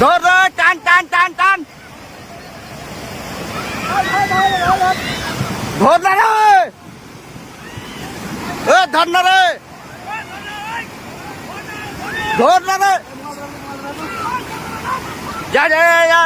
ধর ধর টান টান টান টান ধর না রে এ ধর না রে ধর না রে যা যা যা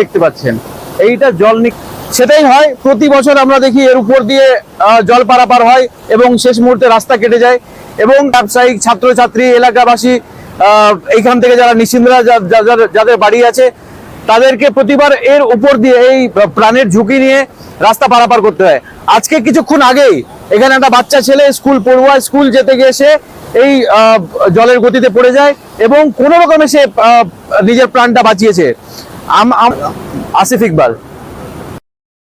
দেখতে পাচ্ছেন। এইটা জল সেটাই হয়, প্রতি বছর আমরা দেখি এর উপর দিয়ে জল পারাপার হয় এবং শেষ মুহূর্তে রাস্তা কেটে যায় এবং ব্যবসায়িক ছাত্রছাত্রী, এলাকাবাসী এইখান থেকে যারা নিশ্চিন্দরা যাদের বাড়ি আছে, তাদেরকে প্রতিবার এর উপর দিয়ে এই প্রাণের ঝুঁকি নিয়ে রাস্তা পারাপার করতে হয়। আজকে কিছুক্ষণ আগেই এখানে একটা বাচ্চা ছেলে স্কুল পড়ুয়া স্কুল যেতে গিয়ে সে এই জলের গতিতে পড়ে যায় এবং কোনো রকমে সে নিজের প্রাণটা বাঁচিয়েছে। আসিফ ইকবাল।